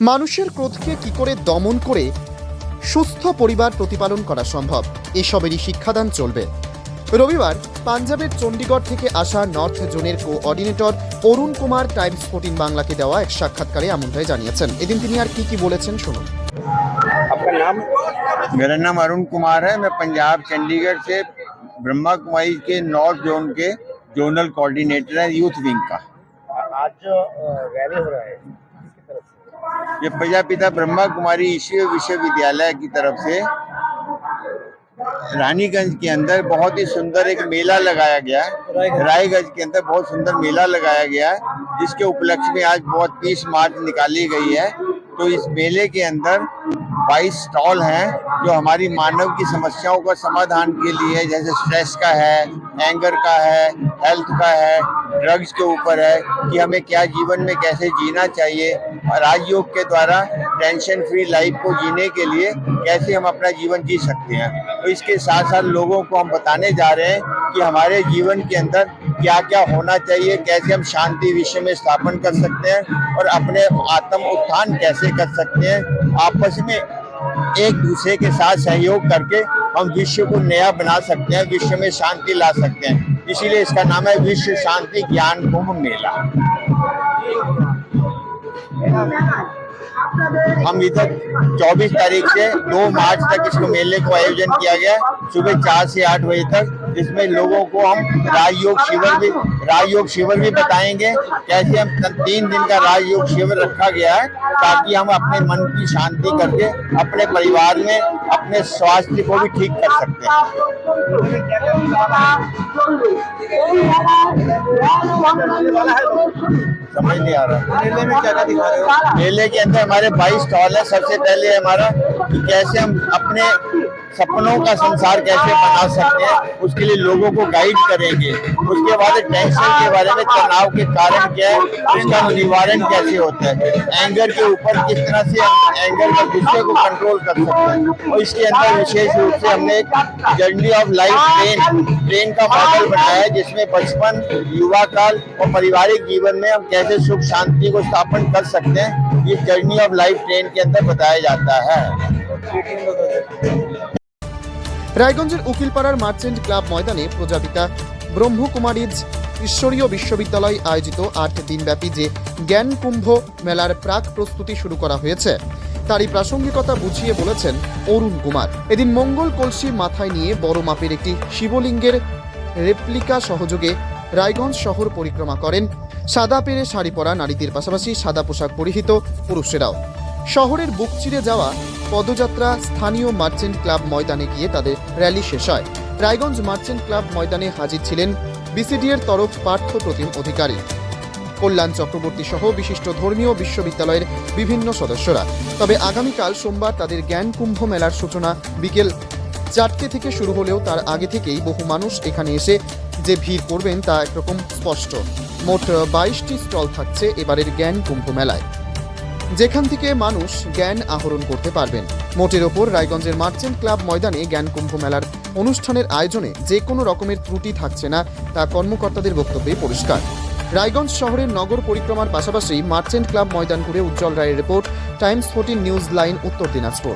মানুষের ক্রোধকে কি করে দমন করে সুস্থ পরিবার প্রতিপালন করা সম্ভব এসবেরই শিক্ষাদান চলবে রবিবার পাঞ্জাবের চণ্ডীগড় থেকে আসা নর্থ জোনের coordinator Arun Kumar Times fourteen বাংলাকে দেওয়া এক সাক্ষাৎকারে এমনটাই জানিয়েছেন এদিন তিনি আর কি কি বলেছেন শুনুন आपका नाम मेरा नाम अरुण कुमार है मैं पंजाब चंडीगढ़ से ब्रह्मा कुमारी के नॉर्थ जोन के जोनल कोऑर्डिनेटर है यूथ विंग का आज जो अ, रैली हो रहा है किसकी तरफ से ये प्रजापिता ब्रह्मा कुमारी ईश्वरीय विश्वविद्यालय की तरफ़ से रानीगंज के अंदर बहुत ही सुंदर एक मेला लगाया गया है रायगंज। रायगंज के अंदर बहुत सुंदर मेला लगाया गया है जिसके उपलक्ष्य में आज बहुत तीस मार्च निकाली गई है तो इस मेले के अंदर 22 स्टॉल हैं जो हमारी मानव की समस्याओं का समाधान के लिए, जैसे स्ट्रेस का है, एंगर का है, हेल्थ का है, ड्रग्स के ऊपर है, कि हमें क्या जीवन में कैसे जीना चाहिए और राजयोग के द्वारा टेंशन फ्री लाइफ को जीने के लिए कैसे हम अपना जीवन जी सकते हैं। तो इसके साथ साथ लोगों को हम बताने जा रहे हैं कि हमारे जीवन के अंदर क्या क्या होना चाहिए, कैसे हम शांति विश्व में स्थापन कर सकते हैं और अपने आत्म उत्थान कैसे कर सकते हैं। आपस में एक दूसरे के साथ सहयोग करके हम विश्व को नया बना सकते हैं, विश्व में शांति ला सकते हैं इसीलिए इसका नाम है विश्व शांति ज्ञान कुंभ मेला हम इधर 24 तारीख से 2 मार्च तक इसको मेले को आयोजन किया गया। सुबह चार से आठ बजे तक इसमें लोगों को हम राजयोग शिविर भी राजयोग शिविर भी बताएँगे कैसे हम तीन दिन का राजयोग शिविर रखा गया है ताकि हम अपने मन की शांति करके अपने परिवार में अपने स्वास्थ्य को भी ठीक कर सकते हैं। समझ नहीं आ रहा। मेले में क्या क्या दिखा रहे हो? मेले के अंदर हमारे 22 स्टॉल है। सबसे पहले हमारा कि कैसे हम अपने सपनों का संसार कैसे बना सकते हैं, उसके लिए लोगों को गाइड करेंगे। उसके बाद टेंशन के बारे में, तनाव के कारण क्या है, उसका निवारण कैसे होता है एंगर के ऊपर किस तरह से एंगर का गुस्से को कंट्रोल कर सकते हैं। और इसके अंदर विशेष रूप से हमने एक journey of life train train का मॉडल बनाया है, जिसमें बचपन युवा काल और पारिवारिक जीवन में हम कैसे सुख शांति को स्थापन कर सकते हैं, ये जर्नी ऑफ़ लाइफ ट्रेन के अंदर बताया जाता है। রায়গঞ্জের উকিলপাড়ার মার্চেন্ট ক্লাব ময়দানে প্রজাপিতা ব্রহ্মকুমারীজ ঈশ্বরীয় বিশ্ববিদ্যালয় আয়োজিত আট দিনব্যাপী যে জ্ঞান কুম্ভ মেলার প্রাক প্রস্তুতি শুরু করা হয়েছে, তারই প্রাসঙ্গিকতা বুঝিয়ে বলেছেন অরুণ কুমার। এদিন মঙ্গল কলসি মাথায় নিয়ে বড় মাপের একটি শিবলিঙ্গের রেপ্লিকা সহযোগে রায়গঞ্জ শহর পরিক্রমা করেন। সাদা পেরে শাড়ি পরা নারীদের পাশাপাশি সাদা পোশাক পরিহিত পুরুষেরাও। শহরের বুক চিরে যাওয়া পদযাত্রা স্থানীয় মার্চেন্ট ক্লাব ময়দানে গিয়ে তাদের র্যালি শেষ হয়। রায়গঞ্জ মার্চেন্ট ক্লাব ময়দানে হাজির ছিলেন বিসিডি এর তরফ পার্থ প্রতিম অধিকারী। কল্যাণ চক্রবর্তী সহ বিশিষ্ট ধর্মীয় বিশ্ববিদ্যালয়ের বিভিন্ন সদস্যরা। তবে আগামীকাল সোমবার তাদের জ্ঞান কুম্ভ মেলার সূচনা বিকেল চারটে থেকে শুরু হলেও তার আগে থেকেই বহু মানুষ এখানে এসে যে ভিড় করবেন তা একরকম স্পষ্ট। মোট বাইশটি স্টল থাকছে এবারের জ্ঞান কুম্ভ মেলায়। যেখান থেকে মানুষ জ্ঞান আহরণ করতে পারবেন। মোটের ওপর রায়গঞ্জের মার্চেন্ট ক্লাব ময়দানে জ্ঞান কুম্ভ মেলার অনুষ্ঠানের আয়োজনে যে কোনো রকমের ত্রুটি থাকছে না, তা কর্মকর্তাদের বক্তব্যে পরিষ্কার। রায়গঞ্জ শহরের নগর পরিক্রমার পাশাপাশি মার্চেন্ট ক্লাব ময়দান ঘুরে উজ্জ্বল রায়ের report, Times fourteen news line, Uttar Dinajpur.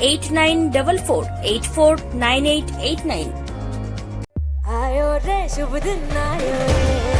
8999